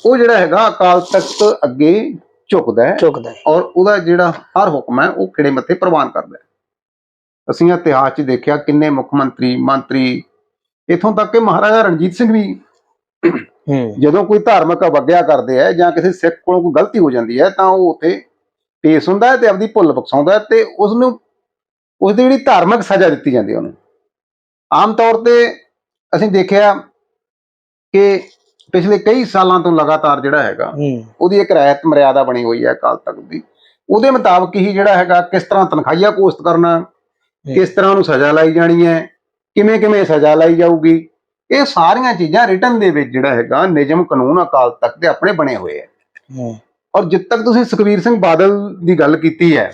ਉਹ ਜਿਹੜਾ ਹੈਗਾ ਅਕਾਲ ਤਖਤ ਅੱਗੇ ਝੁਕਦਾ ਹੈ ਝੁਕਦਾ ਹੈ। ਔਰ ਉਹਦਾ ਜਿਹੜਾ ਹਰ ਹੁਕਮ ਹੈ ਉਹ ਖਿੜੇ ਮੱਥੇ ਪ੍ਰਵਾਨ ਕਰਦਾ ਹੈ। ਅਸੀਂ ਇਤਿਹਾਸ 'ਚ ਦੇਖਿਆ ਕਿੰਨੇ ਮੁੱਖ ਮੰਤਰੀ ਮੰਤਰੀ ਇਥੋਂ ਤੱਕ ਕਿ ਮਹਾਰਾਜਾ ਰਣਜੀਤ ਸਿੰਘ ਵੀ ਜਦੋਂ ਕੋਈ ਧਾਰਮਿਕ ਅਵਗਿਆ ਕਰਦੇ ਆ ਜਾਂ ਕਿਸੇ ਸਿੱਖ ਕੋਲੋਂ ਕੋਈ ਗਲਤੀ ਹੋ ਜਾਂਦੀ ਹੈ ਤਾਂ ਉਹ ਉੱਥੇ ਪੇਸ਼ ਹੁੰਦਾ ਤੇ ਆਪਦੀ ਭੁੱਲ ਬਖਸ਼ਾਉਂਦਾ ਹੈ ਤੇ ਉਸ ਨੂੰ ਉਸ ਦੀ ਜਿਹੜੀ ਧਾਰਮਿਕ ਸਜ਼ਾ ਦਿੱਤੀ ਜਾਂਦੀ ਹੈ ਉਹਨੂੰ। ਆਮ ਤੌਰ ਤੇ ਅਸੀਂ ਦੇਖਿਆ ਕਿ ਪਿਛਲੇ ਕਈ ਸਾਲਾਂ ਤੋਂ ਲਗਾਤਾਰ ਜਿਹੜਾ ਹੈਗਾ ਉਹਦੀ ਇੱਕ ਰਾਇਤ ਮਰਿਆਦਾ ਬਣੀ ਹੋਈ ਹੈ ਅਕਾਲ ਤਖਤ ਦੀ। ਉਹਦੇ ਮੁਤਾਬਕ ਹੀ ਜਿਹੜਾ ਹੈਗਾ ਕਿਸ ਤਰ੍ਹਾਂ ਤਨਖਾਹੀਆ ਕੋਸਤ ਕਰਨਾ ਕਿਸ ਤਰ੍ਹਾਂ ਉਹਨੂੰ ਸਜ਼ਾ ਲਾਈ ਜਾਣੀ ਹੈ ਕਿਵੇਂ ਕਿਵੇਂ ਸਜ਼ਾ ਲਾਈ ਜਾਊਗੀ ਇਹ ਸਾਰੀਆਂ ਚੀਜ਼ਾਂ ਰਿਟਨ ਦੇ ਵਿੱਚ ਜਿਹੜਾ ਹੈਗਾ ਨਿਯਮ ਕਾਨੂੰਨ ਅਕਾਲ ਤਖਤ ਦੇ ਆਪਣੇ ਬਣੇ ਹੋਏ ਹੂੰ। ਔਰ ਜਿੱਦ ਤੱਕ ਤੁਸੀਂ ਸੁਖਬੀਰ ਸਿੰਘ ਬਾਦਲ ਦੀ ਗੱਲ ਕੀਤੀ ਹੈ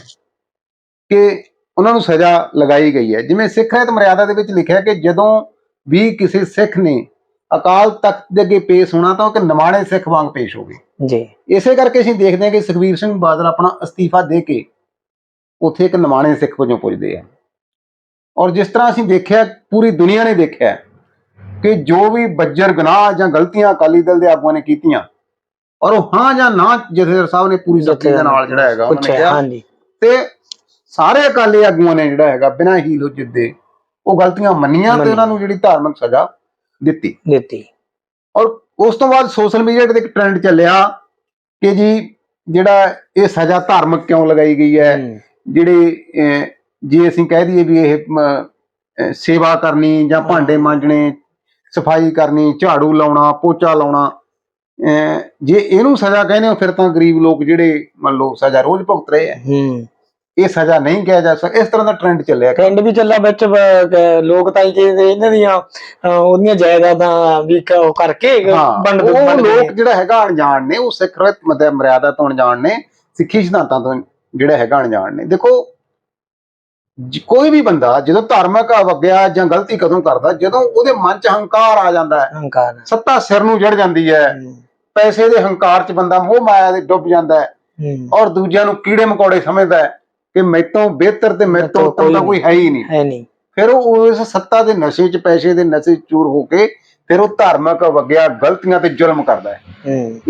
ਕਿ ਉਹਨਾਂ ਨੂੰ ਸਜ਼ਾ ਲਗਾਈ ਗਈ ਹੈ। ਜਿਵੇਂ ਸਿੱਖ ਰਹਿਤ ਮਰਿਆਦਾ ਦੇ ਵਿੱਚ ਲਿਖਿਆ ਕਿ ਜਦੋਂ ਵੀ ਕਿਸੇ ਸਿੱਖ ਨੇ ਅਕਾਲ ਤਖਤ ਦੇ ਅੱਗੇ ਪੇਸ਼ ਹੋਣਾ ਤਾਂ ਉਹ ਇੱਕ ਨਿਮਾਣੇ ਸਿੱਖ ਵਾਂਗ ਪੇਸ਼ ਹੋਵੇ ਜੀ। ਇਸੇ ਕਰਕੇ ਅਸੀਂ ਦੇਖਦੇ ਹਾਂ ਕਿ ਸੁਖਬੀਰ ਸਿੰਘ ਬਾਦਲ ਆਪਣਾ ਅਸਤੀਫਾ ਦੇ ਕੇ ਉੱਥੇ ਇੱਕ ਨਿਮਾਣੇ ਸਿੱਖ ਵਜੋਂ ਪੁੱਜਦੇ ਆ। ਔਰ ਜਿਸ ਤਰ੍ਹਾਂ ਅਸੀਂ ਦੇਖਿਆ ਪੂਰੀ ਦੁਨੀਆ ਨੇ ਦੇਖਿਆ ਕਿ ਜੋ ਵੀ ਬੱਜਰ ਗੁਨਾਹ ਜਾਂ ਗਲਤੀਆਂ ਅਕਾਲੀ ਦਲ ਦੇ ਆਗੂਆਂ ਨੇ ਕੀਤੀਆਂ ਔਰ ਉਹ ਹਾਂ ਜਾਂ ਨਾ ਜਥੇਦਾਰ ਸਾਹਿਬ ਨੇ ਪੂਰੀ ਸਖਤੀ ਦੇ ਨਾਲ ਜਿਹੜਾ ਹੈਗਾ ਉਹਨਾਂ ਕਿਹਾ ਹਾਂਜੀ। ਤੇ ਸਾਰੇ ਅਕਾਲੀ ਆਗੂਆਂ ਨੇ ਜਿਹੜਾ ਹੈਗਾ ਬਿਨਾਂ ਹੀਲ ਹੋ ਜਿੱਦੇ ਉਹ ਗਲਤੀਆਂ ਮੰਨੀਆਂ ਤੇ। ਉਹਨਾਂ ਨੂੰ ਜਿਹੜੀ ਧਾਰਮਿਕ ਸਜ਼ਾ ਦਿੱਤੀ। ਦਿੱਤੀ। ਔਰ ਉਸ ਤੋਂ ਬਾਅਦ ਸੋਸ਼ਲ ਮੀਡੀਆ ਤੇ ਇੱਕ ਟ੍ਰੈਂਡ ਚੱਲਿਆ ਕਿ ਜੀ ਜਿਹੜਾ ਇਹ ਸਜ਼ਾ ਧਾਰਮਿਕ ਕਿਉਂ ਲਗਾਈ ਗਈ ਹੈ? ਜਿਹੜੇ ਜੇ ਅਸੀਂ ਕਹਿ ਦਈਏ ਵੀ ਇਹ ਸੇਵਾ ਕਰਨੀ ਜਾਂ ਭਾਂਡੇ ਮਾਂਜਣੇ ਸਫ਼ਾਈ ਕਰਨੀ ਝਾੜੂ ਲਾਉਣਾ ਪੋਚਾ ਲਾਉਣਾ ਜੇ ਇਹਨੂੰ ਸਜ਼ਾ ਕਹਿੰਦੇ ਹੋ ਫਿਰ ਤਾਂ ਗਰੀਬ ਲੋਕ ਜਿਹੜੇ ਮੰਨ ਲਓ ਸਜ਼ਾ ਰੋਜ਼ ਭੁਗਤ ਰਹੇ ਆ ਹੂੰ। ਇਹ ਸਜ਼ਾ ਨਹੀਂ ਕਿਹਾ ਜਾ ਸਕਦਾ। ਇਸ ਤਰ੍ਹਾਂ ਦਾ ਟ੍ਰੈਂਡ ਚੱਲਿਆ ਟ੍ਰੈਂਡ ਵੀ ਚੱਲਾ ਵਿੱਚ ਲੋਕ ਤਾਂ ਕਿ ਇਹਨਾਂ ਦੀਆਂ ਅਹ, ਉਹਦੀਆਂ ਜਾਇਦਾਦਾਂ ਵੀ ਕ- ਉਹ ਕਰਕੇ ਵੰਡ ਉਹ ਵੰਡ ਲੋਕ ਦਿੰਦੇ ਜਿਹੜਾ ਹੈਗਾ ਅਣਜਾਣ ਨੇ ਉਹ ਸਿੱਖ ਰਤ ਮਤਲਬ ਮਰਿਆਦਾ ਤੋਂ ਅਣਜਾਣ ਨੇ ਸਿੱਖੀ ਸਿਧਾਂਤਾਂ ਤੋਂ ਜਿਹੜਾ ਹੈਗਾ ਅਣਜਾਣ ਨੇ। ਦੇਖੋ ਜ- ਕੋਈ ਵੀ ਬੰਦਾ ਜਦੋਂ ਧਾਰਮਿਕ ਅਵਗਿਆ ਜਾਂ ਗਲਤੀ ਕਦੋਂ ਕਰਦਾ ਜਦੋਂ ਉਹਦੇ ਮਨ 'ਚ ਹੰਕਾਰ ਆ ਜਾਂਦਾ ਹੈ ਹੰਕਾਰ। ਸੱਤਾ ਸਿਰ ਨੂੰ ਜੜ ਜਾਂਦੀ ਹੈ। ਪੈਸੇ ਦੇ ਹੰਕਾਰ 'ਚ ਬੰਦਾ ਮੋਹ ਮਾਇਆ ਦੇ ਡੁੱਬ ਜਾਂਦਾ ਹੈ ਹੂੰ, ਔਰ ਦੂਜਿਆਂ ਨੂੰ ਕੀੜੇ ਮਕੌੜੇ ਸਮਝਦਾ ਹੈ। ਕਿ ਮੈਤੋਂ ਬਿਹਤਰ ਤੇ ਮੈਤੋਂ ਉੱਤਮ ਤਾਂ ਕੋਈ ਹੈ ਹੀ ਨਹੀਂ ਹੈ ਨਹੀਂ। ਫਿਰ ਉਹ ਉਸ ਸੱਤਾ ਦੇ ਨਸ਼ੇ 'ਚ ਪੈਸੇ ਦੇ ਨਸ਼ੇ 'ਚ ਚੂਰ ਹੋ ਕੇ ਫਿਰ ਉਹ ਧਾਰਮਿਕ ਅਵਗਿਆ ਗਲਤੀਆਂ ਤੇ ਜ਼ੁਲਮ ਕਰਦਾ ਹੈ।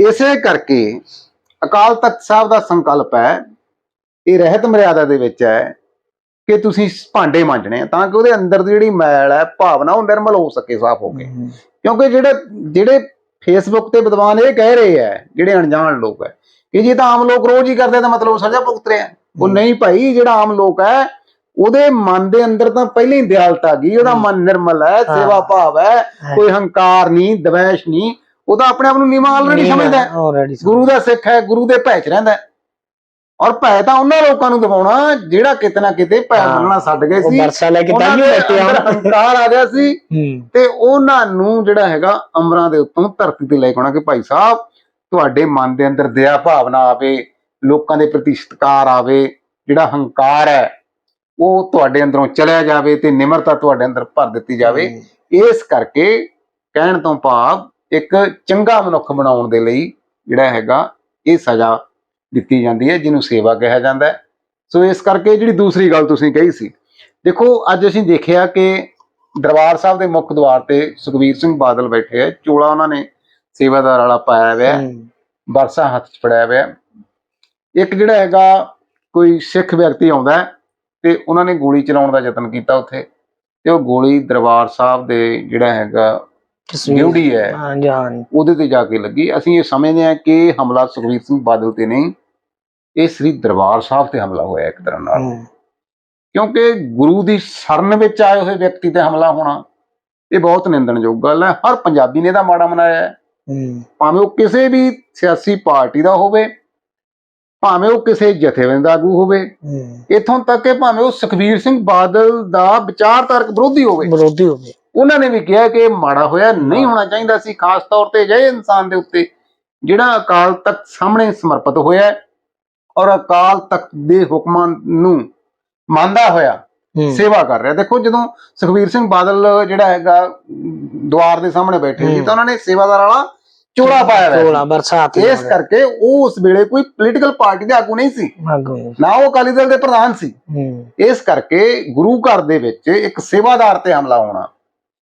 ਇਸੇ ਕਰਕੇ ਅਕਾਲ ਤਖਤ ਸਾਹਿਬ ਦਾ ਸੰਕਲਪ ਹੈ ਇਹ ਰਹਿਤ ਮਰਿਆਦਾ ਦੇ ਵਿੱਚ ਹੈ ਕਿ ਤੁਸੀਂ ਭਾਂਡੇ ਮਾਂਜਣੇ ਆ ਤਾਂ ਕਿ ਉਹਦੇ ਅੰਦਰ ਦੀ ਜਿਹੜੀ ਮੈਲ ਹੈ ਭਾਵਨਾ ਉਹ ਨਿਰਮਲ ਹੋ ਸਕੇ ਸਾਫ਼ ਹੋ ਕੇ। ਕਿਉਂਕਿ ਜਿਹੜੇ ਜਿਹੜੇ ਫੇਸਬੁੱਕ ਤੇ ਵਿਦਵਾਨ ਇਹ ਕਹਿ ਰਹੇ ਆ ਜਿਹੜੇ ਅਣਜਾਣ ਲੋਕ ਹੈ ਕਿ ਜੇ ਤਾਂ ਆਮ ਲੋਕ ਰੋਜ਼ ਹੀ ਕਰਦੇ ਤਾਂ ਮਤਲਬ ਸਜ਼ਾ ਭੁਗਤ ਰਿਹਾ ਉਹ। ਨਹੀਂ ਭਾਈ ਜਿਹੜਾ ਆਮ ਲੋਕ ਹੈ ਉਹਦੇ ਮਨ ਦੇ ਅੰਦਰ ਤਾਂ ਪਹਿਲਾਂ ਹੀ ਦਿਆਲਤਾ ਗਈ ਉਹਦਾ। ਮਨ ਨਿਰਮਲ ਹੈ। ਸੇਵਾ ਭਾਵ ਹੈ। ਕੋਈ ਹੰਕਾਰ ਨਹੀਂ ਦਵੈਸ਼ ਨਹੀਂ ਉਹ ਤਾਂ ਆਪਣੇ ਆਪ ਨੂੰ ਨੀਵਾਂ ਆਲਰੇਡੀ ਸਮਝਦਾ ਹੈ ਗੁਰੂ ਦਾ ਸਿੱਖ ਹੈ ਗੁਰੂ ਦੇ ਭੈ ਚ ਰਹਿੰਦਾ। ਔਰ ਭੈ ਤਾਂ ਉਹਨਾਂ ਲੋਕਾਂ ਨੂੰ ਦਿਵਾਉਣਾ ਜਿਹੜਾ ਕਿਤੇ ਨਾ ਕਿਤੇ ਭੈ। ਮੰਨਣਾ ਛੱਡ ਗਏ ਸੀ ਵਰਸਾ ਲੈ ਕੇ ਤਾਂ ਹੀ ਬੈਠੇ ਆ ਹੰਕਾਰ ਆ ਗਿਆ ਸੀ ਤੇ ਉਹਨਾਂ ਨੂੰ ਜਿਹੜਾ ਹੈਗਾ ਅਮਰਾਂ ਦੇ ਉੱਤੋਂ ਧਰਤੀ ਤੇ ਲੈ ਕੇ ਆਉਣਾ ਕਿ ਭਾਈ ਸਾਹਿਬ ਤੁਹਾਡੇ ਮਨ ਦੇ ਅੰਦਰ ਦਇਆ ਭਾਵਨਾ ਆਵੇ ਲੋਕਾਂ ਦੇ ਪ੍ਰਤੀ ਸਤਿਕਾਰ ਆਵੇ ਜਿਹੜਾ ਹੰਕਾਰ ਹੈ ਉਹ ਤੁਹਾਡੇ ਅੰਦਰੋਂ ਚਲਿਆ ਜਾਵੇ ਤੇ ਨਿਮਰਤਾ ਤੁਹਾਡੇ ਅੰਦਰ ਭਰ ਦਿੱਤੀ ਜਾਵੇ। ਇਸ ਕਰਕੇ ਕਹਿਣ ਤੋਂ ਭਾਵ ਇੱਕ ਚੰਗਾ ਮਨੁੱਖ ਬਣਾਉਣ ਦੇ ਲਈ ਜਿਹੜਾ ਹੈਗਾ ਇਹ ਸਜ਼ਾ ਦਿੱਤੀ ਜਾਂਦੀ ਹੈ ਜਿਹਨੂੰ ਸੇਵਾ ਕਿਹਾ ਜਾਂਦਾ ਹੈ। ਸੋ ਇਸ ਕਰਕੇ ਜਿਹੜੀ ਦੂਸਰੀ ਗੱਲ ਤੁਸੀਂ ਕਹੀ ਸੀ ਦੇਖੋ ਅੱਜ ਅਸੀਂ ਦੇਖਿਆ ਕਿ ਦਰਬਾਰ ਸਾਹਿਬ ਦੇ ਮੁੱਖ ਦੁਆਰ ਤੇ ਸੁਖਬੀਰ ਸਿੰਘ ਬਾਦਲ ਬੈਠੇ ਆ ਚੋਲਾ ਉਹਨਾਂ ਨੇ ਸੇਵਾਦਾਰ ਵਾਲਾ ਪਾਇਆ ਹੋਇਆ ਬਰਸਾ ਹੱਥ 'ਚ ਫੜਿਆ ਹੋਇਆ। ਇੱਕ ਜਿਹੜਾ ਹੈਗਾ ਕੋਈ ਸਿੱਖ ਵਿਅਕਤੀ ਆਉਂਦਾ ਤੇ ਉਹਨਾਂ ਨੇ ਗੋਲੀ ਚਲਾਉਣ ਦਾ ਯਤਨ ਕੀਤਾ ਉੱਥੇ ਤੇ ਉਹ ਗੋਲੀ ਦਰਬਾਰ ਸਾਹਿਬ ਦੇ ਜਿਹੜਾ ਹੈਗਾ ਡਿਊਟੀ ਹੈ ਹਾਂਜੀ ਹਾਂਜੀ। ਉਹਦੇ ਤੇ ਜਾ ਕੇ ਲੱਗੀ। ਅਸੀਂ ਇਹ ਸਮਝਦੇ ਹਾਂ ਕਿ ਹਮਲਾ ਸੁਖਬੀਰ ਸਿੰਘ ਬਾਦਲ ਤੇ ਨਹੀਂ ਇਹ ਸ੍ਰੀ ਦਰਬਾਰ ਸਾਹਿਬ ਤੇ ਹਮਲਾ ਹੋਇਆ ਇੱਕ ਤਰ੍ਹਾਂ ਨਾਲ। ਕਿਉਂਕਿ ਗੁਰੂ ਦੀ ਸ਼ਰਨ ਵਿੱਚ ਆਏ ਹੋਏ ਵਿਅਕਤੀ ਤੇ ਹਮਲਾ ਹੋਣਾ ਇਹ ਬਹੁਤ ਨਿੰਦਣਯੋਗ ਗੱਲ ਹੈ। ਹਰ ਪੰਜਾਬੀ ਨੇ ਇਹਦਾ ਮਾੜਾ ਮਨਾਇਆ ਹੂੰ। ਭਾਵੇਂ ਉਹ ਕਿਸੇ ਵੀ ਸਿਆਸੀ ਪਾਰਟੀ ਦਾ ਹੋਵੇ ਭਾਵੇਂ ਉਹ ਕਿਸੇ ਜਥੇਬੰਦੀ ਦਾ ਆਗੂ ਹੋਵੇ ਇਥੋਂ ਤੱਕ ਕਿ ਭਾਵੇਂ ਉਹ ਸੁਖਬੀਰ ਸਿੰਘ ਬਾਦਲ ਦਾ ਵਿਚਾਰਧਾਰਕ ਵਿਰੋਧੀ ਹੋਵੇ। ਵਿਰੋਧੀ ਹੋ ਗਏ ਉਹਨਾਂ ਨੇ ਵੀ ਕਿਹਾ ਕਿ ਮਾੜਾ ਹੋਇਆ ਨਹੀਂ ਹੋਣਾ ਚਾਹੀਦਾ ਸੀ ਖਾਸ ਤੌਰ ਤੇ ਅਜਿਹੇ ਇਨਸਾਨ ਦੇ ਉੱਤੇ ਜਿਹੜਾ ਅਕਾਲ ਤਖਤ ਸਾਹਮਣੇ ਸਮਰਪਿਤ ਹੋਇਆ ਔਰ ਅਕਾਲ ਤਖਤ ਦੇ ਹੁਕਮਾਂ ਨੂੰ ਮੰਨਦਾ ਹੋਇਆ ਸੇਵਾ ਕਰ ਰਿਹਾ। ਦੇਖੋ ਜਦੋਂ ਸੁਖਬੀਰ ਸਿੰਘ ਬਾਦਲ ਜਿਹੜਾ ਹੈਗਾ ਦੁਆਰ ਦੇ ਸਾਹਮਣੇ ਬੈਠੇ ਸੀ। ਤਾਂ ਉਹਨਾਂ ਨੇ ਸੇਵਾਦਾਰ ਵਾਲਾ ਚੋਲਾ ਪਾਇਆ ਹੋਇਆ ਚੋਲਾ ਬਰਸਾਤ। ਇਸ ਕਰਕੇ ਉਹ ਉਸ ਵੇਲੇ ਕੋਈ ਪੋਲੀਟੀਕਲ ਪਾਰਟੀ ਦੇ ਆਗੂ ਨਹੀਂ ਸੀ। ਨਾ ਉਹ ਅਕਾਲੀ ਦਲ ਦੇ ਪ੍ਰਧਾਨ ਸੀ। ਇਸ ਕਰਕੇ ਗੁਰੂ ਘਰ ਦੇ ਵਿੱਚ ਇੱਕ ਸੇਵਾਦਾਰ ਤੇ ਹਮਲਾ ਹੋਣਾ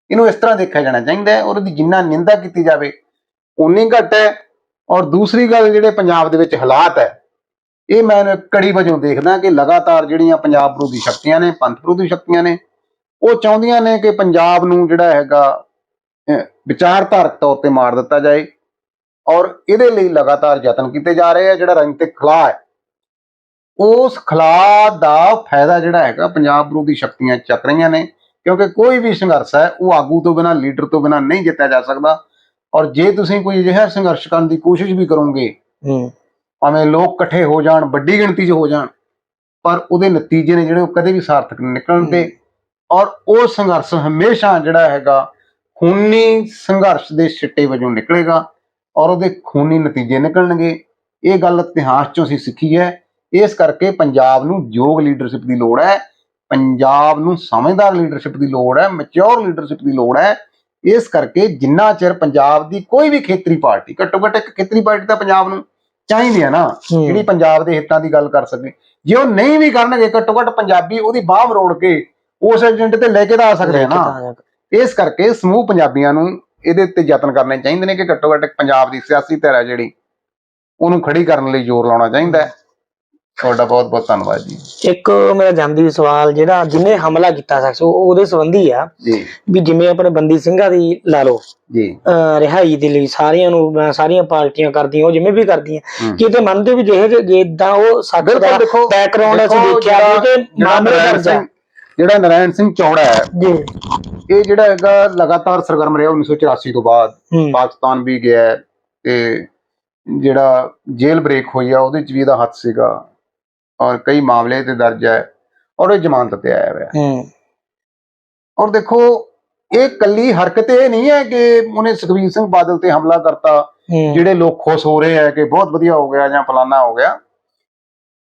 ਇਹਨੂੰ ਇਸ ਤਰ੍ਹਾਂ ਦੇਖਿਆ ਜਾਣਾ ਚਾਹੀਦਾ ਹੈ ਔਰ ਉਹਦੀ ਜਿੰਨਾ ਨਿੰਦਾ ਕੀਤੀ ਜਾਵੇ ਉਨੀ ਘੱਟ ਹੈ। ਔਰ ਦੂਸਰੀ ਗੱਲ ਜਿਹੜੇ ਪੰਜਾਬ ਦੇ ਵਿੱਚ ਹਾਲਾਤ ਹੈ ਇਹ ਮੈਂ ਕੜੀ ਵਜੋਂ ਦੇਖਦਾ ਕਿ ਲਗਾਤਾਰ ਜਿਹੜੀਆਂ ਪੰਜਾਬ ਵਿਰੋਧੀ ਸ਼ਕਤੀਆਂ ਨੇ ਪੰਥ ਵਿਰੋਧੀ ਸ਼ਕਤੀਆਂ ਨੇ ਉਹ ਚਾਹੁੰਦੀਆਂ ਨੇ ਕਿ ਪੰਜਾਬ ਨੂੰ ਜਿਹੜਾ ਹੈਗਾ ਵਿਚਾਰਧਾਰਕ ਤੌਰ ਤੇ ਮਾਰ ਦਿੱਤਾ ਜਾਏ। ਔਰ ਇਹਦੇ ਲਈ ਲਗਾਤਾਰ ਯਤਨ ਕੀਤੇ ਜਾ ਰਹੇ ਆ ਜਿਹੜਾ ਰਾਜਨੀਤਿਕ ਖਲਾਅ ਹੈ। ਉਸ ਖਲਾਅ ਦਾ ਫਾਇਦਾ ਜਿਹੜਾ ਹੈਗਾ ਪੰਜਾਬ ਵਿਰੋਧੀ ਸ਼ਕਤੀਆਂ ਚੱਕ ਰਹੀਆਂ ਨੇ ਕਿਉਂਕਿ ਕੋਈ ਵੀ ਸੰਘਰਸ਼ ਹੈ ਉਹ ਆਗੂ ਤੋਂ ਬਿਨਾਂ ਲੀਡਰ ਤੋਂ ਬਿਨਾਂ ਨਹੀਂ ਜਿੱਤਿਆ ਜਾ ਸਕਦਾ। ਔਰ ਜੇ ਤੁਸੀਂ ਕੋਈ ਅਜਿਹਾ ਸੰਘਰਸ਼ ਕਰਨ ਦੀ ਕੋਸ਼ਿਸ਼ ਵੀ ਕਰੋਗੇ ਭਾਵੇਂ ਲੋਕ ਇਕੱਠੇ ਹੋ ਜਾਣ ਵੱਡੀ ਗਿਣਤੀ 'ਚ ਹੋ ਜਾਣ ਪਰ ਉਹਦੇ ਨਤੀਜੇ ਨੇ ਜਿਹੜੇ ਉਹ ਕਦੇ ਵੀ ਸਾਰਥਕ ਨਹੀਂ ਨਿਕਲਣਗੇ ਔਰ ਉਹ ਸੰਘਰਸ਼ ਹਮੇਸ਼ਾ ਜਿਹੜਾ ਹੈਗਾ ਖੂਨੀ ਸੰਘਰਸ਼ ਦੇ ਸਿੱਟੇ ਵਜੋਂ ਨਿਕਲੇਗਾ। ਔਰ ਉਹਦੇ ਖੂਨੀ ਨਤੀਜੇ ਨਿਕਲਣਗੇ। ਇਹ ਗੱਲ ਇਤਿਹਾਸ 'ਚੋਂ ਅਸੀਂ ਸਿੱਖੀ ਹੈ। ਇਸ ਕਰਕੇ ਪੰਜਾਬ ਨੂੰ ਯੋਗ ਲੀਡਰਸ਼ਿਪ ਦੀ ਲੋੜ ਹੈ। ਪੰਜਾਬ ਨੂੰ ਸਮਝਦਾਰ ਲੀਡਰਸ਼ਿਪ ਦੀ ਲੋੜ ਹੈ। ਮੈਚੁਰ ਲੀਡਰਸ਼ਿਪ ਦੀ ਲੋੜ ਹੈ। ਇਸ ਕਰਕੇ ਜਿੰਨਾ ਚਿਰ ਪੰਜਾਬ ਦੀ ਕੋਈ ਵੀ ਖੇਤਰੀ ਪਾਰਟੀ ਘੱਟੋ ਘੱਟ ਇੱਕ ਖੇਤਰੀ ਪਾਰਟੀ ਤਾਂ ਪੰਜਾਬ ਨੂੰ ਚਾਹੀਦੀ ਹੈ ਨਾ ਹੂੰ। ਜਿਹੜੀ ਪੰਜਾਬ ਦੇ ਹਿੱਤਾਂ ਦੀ ਗੱਲ ਕਰ ਸਕੇ। ਜੇ ਉਹ ਨਹੀਂ ਵੀ ਕਰਨਗੇ ਘੱਟੋ ਘੱਟ ਪੰਜਾਬੀ ਉਹਦੀ ਬਾਹ ਮਰੋੜ ਕੇ ਉਸ ਏਜੰਟ ਤੇ ਲੈ ਕੇ ਤਾਂ ਆ ਸਕਦੇ ਆ ਨਾ। ਇਸ ਕਰਕੇ ਸਮੂਹ ਪੰਜਾਬੀਆਂ ਨੂੰ ਇਹਦੇ ਉੱਤੇ ਯਤਨ ਕਰਨੇ ਚਾਹੀਦੇ ਨੇ ਕਿ ਘੱਟੋ ਘੱਟ ਪੰਜਾਬ ਦੀ ਸਿਆਸੀ ਧਿਰ ਹੈ ਜਿਹੜੀ ਉਹਨੂੰ ਖੜੀ ਕਰਨ ਲਈ ਜ਼ੋਰ ਲਾਉਣਾ ਚਾਹੀਦਾ ਹੈ। ਤੁਹਾਡਾ ਬਹੁਤ ਬਹੁਤ ਧੰਨਵਾਦ ਜੀ। ਇੱਕ ਮੇਰਾ ਜਾਂਦੀ ਸਵਾਲ ਜਿਹੜਾ ਜਿਹਨੇ ਹਮਲਾ ਕੀਤਾ ਸ਼ਖਸ ਉਹ ਉਹਦੇ ਸੰਬੰਧੀ ਆ ਜੀ। ਵੀ ਜਿਵੇਂ ਆਪਣੇ ਬੰਦੀ ਸਿੰਘਾਂ ਦੀ ਲਾ ਲਓ ਜੀ। ਰਿਹਾਈ ਦੇ ਲਈ ਸਾਰਿਆਂ ਨੂੰ ਸਾਰੀਆਂ ਪਾਰਟੀਆਂ ਕਰਦੀਆਂ ਉਹ ਜਿਵੇਂ ਵੀ ਕਰਦੀਆਂ ਹੂੰ। ਕੀ ਤੇ ਮੰਨਦੇ ਵੀ ਜਿਹੇ ਜੇ ਇਦਾਂ ਉਹ ਬਿਲਕੁਲ ਦਾ ਦੇਖੋ ਬੈਕਗ੍ਰਾਉਂਡ ਅਸੀਂ ਦੇਖੋ ਦੇਖਿਆ ਤੇ ਮਾਮਲੇ ਦਰਜ ਜਿਹੜਾ ਨਰਾਇਣ ਸਿੰਘ ਚੌੜਾ ਹੈ ਜੀ। ਇਹ ਜਿਹੜਾ ਹੈਗਾ ਲਗਾਤਾਰ ਸਰਗਰਮ ਰਿਹਾ 1984 ਤੋਂ ਬਾਅਦ। ਪਾਕਿਸਤਾਨ ਵੀ ਗਿਆ ਤੇ ਜਿਹੜਾ ਜੇਲ੍ਹ ਬ੍ਰੇਕ ਹੋਈ ਆ ਉਹਦੇ ਚ ਵੀ ਇਹਦਾ ਹੱਥ ਸੀਗਾ। ਔਰ ਕਈ ਮਾਮਲੇ ਤੇ ਦਰਜ ਹੈ ਔਰ ਇਹ ਜ਼ਮਾਨਤ ਤੇ ਆਇਆ ਹੋਇਆ। ਹੈ। ਔਰ ਦੇਖੋ ਇਹ ਕੱਲੀ ਹਰਕਤ ਇਹ ਨਹੀਂ ਹੈ ਕਿ ਉਹਨੇ ਸੁਖਬੀਰ ਸਿੰਘ ਬਾਦਲ ਤੇ ਹਮਲਾ ਕਰਤਾ ਜਿਹੜੇ ਲੋਕ ਖੁਸ਼ ਹੋ ਰਹੇ ਹੈ ਕਿ ਬਹੁਤ ਵਧੀਆ ਹੋ ਗਿਆ ਜਾਂ ਫਲਾਨਾ ਹੋ ਗਿਆ।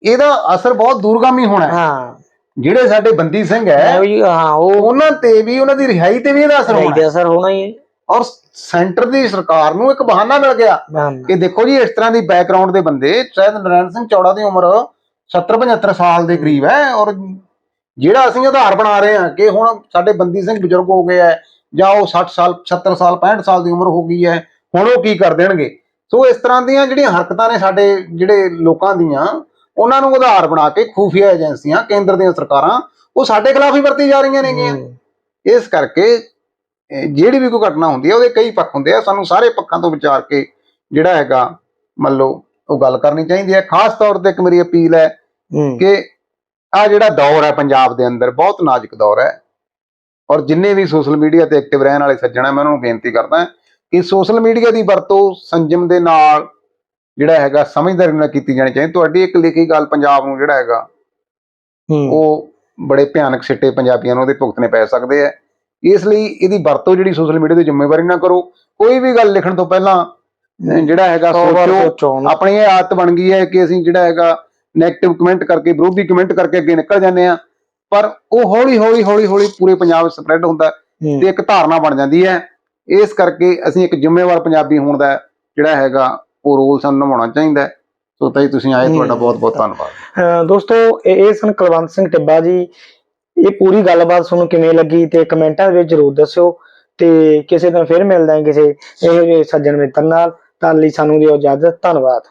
ਇਹਦਾ ਅਸਰ ਬਹੁਤ ਦੂਰਗਾਮੀ ਹੋਣਾ ਹੈ। ਹਾਂ। ਜਿਹੜੇ ਸਾਡੇ ਬੰਦੀ ਸਿੰਘ ਹੈ ਵੀ ਹਾਂ ਉਹ ਉਹਨਾਂ ਤੇ ਵੀ ਉਹਨਾਂ ਦੀ ਰਿਹਾਈ ਤੇ ਵੀ ਇਹਦਾ ਅਸਰ ਹੋਣਾ ਹੈ। ਦਾ ਅਸਰ ਹੋਣਾ ਹੀ ਹੈ ਔਰ ਸੈਂਟਰ ਦੀ ਸਰਕਾਰ ਨੂੰ ਇੱਕ ਬਹਾਨਾ ਮਿਲ ਗਿਆ। ਕਿ ਦੇਖੋ ਜੀ ਇਸ ਤਰ੍ਹਾਂ ਦੀ ਬੈਕਗ੍ਰਾਉਂਡ ਦੇ ਬੰਦੇ ਸ਼ਾਇਦ ਨਰੈਣ ਸਿੰਘ ਚੌੜਾ ਦੀ ਉਮਰ 70 75 ਸਾਲ ਦੇ ਕਰੀਬ ਹੈ ਔਰ ਜਿਹੜਾ ਅਸੀਂ ਆਧਾਰ ਬਣਾ ਰਹੇ ਹਾਂ ਕਿ ਹੁਣ ਸਾਡੇ ਬੰਦੀ ਸਿੰਘ ਬਜ਼ੁਰਗ ਹੋ ਗਏ ਹੈ ਜਾਂ ਉਹ 60 ਸਾਲ 70 ਸਾਲ 65 ਸਾਲ ਦੀ ਉਮਰ ਹੋ ਗਈ ਹੈ ਹੁਣ ਉਹ ਕੀ ਕਰ ਦੇਣਗੇ ਸੋ ਇਸ ਤਰ੍ਹਾਂ ਦੀਆਂ ਜਿਹੜੀਆਂ ਹਰਕਤਾਂ ਨੇ ਸਾਡੇ ਜਿਹੜੇ ਲੋਕਾਂ ਦੀਆਂ ਉਹਨਾਂ ਨੂੰ ਆਧਾਰ ਬਣਾ ਕੇ ਖੂਫੀਆ ਏਜੰਸੀਆਂ ਕੇਂਦਰ ਦੀਆਂ ਸਰਕਾਰਾਂ ਉਹ ਸਾਡੇ ਖਿਲਾਫ ਹੀ ਵਰਤੀ ਜਾ ਰਹੀਆਂ ਨੇਗੀਆਂ। ਇਸ ਕਰਕੇ ਜਿਹੜੀ ਵੀ ਕੋਈ ਘਟਨਾ ਹੁੰਦੀ ਹੈ ਉਹਦੇ ਕਈ ਪੱਖ ਹੁੰਦੇ ਆ। ਸਾਨੂੰ ਸਾਰੇ ਪੱਖਾਂ ਤੋਂ ਵਿਚਾਰ ਕੇ ਜਿਹੜਾ ਹੈਗਾ ਮੰਨ ਲਓ ਉਹ ਗੱਲ ਕਰਨੀ ਚਾਹੀਦੀ ਹੈ। ਖਾਸ ਤੌਰ ਤੇ ਇੱਕ ਮੇਰੀ ਅਪੀਲ ਹੈ ਕਿ ਆ ਜਿਹੜਾ ਦੌਰ ਹੈ ਪੰਜਾਬ ਦੇ ਅੰਦਰ ਬਹੁਤ ਨਾਜ਼ੁਕ ਦੌਰ ਹੈ। ਔਰ ਜਿੰਨੇ ਵੀ ਸੋਸ਼ਲ ਮੀਡੀਆ ਤੇ ਐਕਟਿਵ ਰਹਿਣ ਵਾਲੇ ਸੱਜਣ ਮੈਂ ਉਹਨਾਂ ਨੂੰ ਬੇਨਤੀ ਕਰਦਾ ਕਿ ਸੋਸ਼ਲ ਮੀਡੀਆ ਦੀ ਵਰਤੋਂ ਸੰਜਮ ਦੇ ਨਾਲ ਜਿਹੜਾ ਹੈਗਾ ਸਮਝਦਾਰੀ ਨਾਲ ਕੀਤੀ ਜਾਣੀ ਚਾਹੀਦੀ। ਤੁਹਾਡੀ ਇੱਕ ਲਿਖੀ ਗੱਲ ਪੰਜਾਬ ਨੂੰ ਜਿਹੜਾ ਹੈਗਾ ਉਹ ਬੜੇ ਭਿਆਨਕ ਸਿੱਟੇ ਪੰਜਾਬੀਆਂ ਨੂੰ ਉਹਦੇ ਭੁਗਤਣੇ ਪੈ ਸਕਦੇ ਆ। ਇਸ ਲਈ ਇਹਦੀ ਵਰਤੋਂ ਜਿਹੜੀ ਸੋਸ਼ਲ ਮੀਡੀਆ ਦੀ ਜ਼ਿੰਮੇਵਾਰੀ ਨਾ ਕਰੋ। ਕੋਈ ਵੀ ਗੱਲ ਲਿਖਣ ਤੋਂ ਪਹਿਲਾਂ ਜਿਹੜਾ ਹੈਗਾ ਸੋਚੋ। ਆਪਣੀ ਇਹ ਆਦਤ ਬਣ ਗਈ ਹੈ ਕਿ ਅਸੀਂ ਜਿਹੜਾ ਹੈਗਾ 네ਗੇਟਿਵ ਕਮੈਂਟ ਕਰਕੇ ਵਿਰੋਧੀ ਕਮੈਂਟ ਕਰਕੇ ਅੱਗੇ ਨਿਕਲ ਜਾਂਦੇ ਆ ਪਰ ਉਹ ਹੌਲੀ ਹੌਲੀ ਹੌਲੀ ਹੌਲੀ ਪੂਰੇ ਪੰਜਾਬ ਵਿੱਚ ਸਪਰੈਡ ਹੁੰਦਾ। ਤੇ ਇੱਕ ਧਾਰਨਾ ਬਣ ਜਾਂਦੀ ਹੈ। ਇਸ ਕਰਕੇ ਅਸੀਂ ਇੱਕ ਜ਼ਿੰਮੇਵਾਰ ਪੰਜਾਬੀ ਹੋਣ ਦਾ ਜਿਹੜਾ ਹੈਗਾ ਉਹ ਰੋਲ ਸਾਨੂੰ ਨਿਭਾਉਣਾ ਚਾਹੀਦਾ ਹੈ। ਸੋ ਤਾਈ ਤੁਸੀਂ ਆਏ ਤੁਹਾਡਾ। ਬਹੁਤ ਬਹੁਤ ਧੰਨਵਾਦ। ਦੋਸਤੋ ਇਹ ਸਨ ਕੁਲਵੰਤ ਸਿੰਘ ਟਿੱਬਾ ਜੀ। ਇਹ ਪੂਰੀ ਗੱਲਬਾਤ ਤੁਹਾਨੂੰ ਕਿਵੇਂ ਲੱਗੀ ਤੇ ਕਮੈਂਟਾਂ ਵਿੱਚ ਜਰੂਰ ਦੱਸਿਓ ਤੇ ਕਿਸੇ ਦਿਨ ਫਿਰ ਮਿਲਦਾ ਹਾਂ ਕਿਸੇ ਇਹ ਜਿਹੇ ਸੱਜਣ ਮਿੱਤਰ ਨਾਲ। ਤਾਂ ਲਈ ਸਾਨੂੰ ਦਿਓ ਇਜਾਜ਼ਤ ਧੰਨਵਾਦ।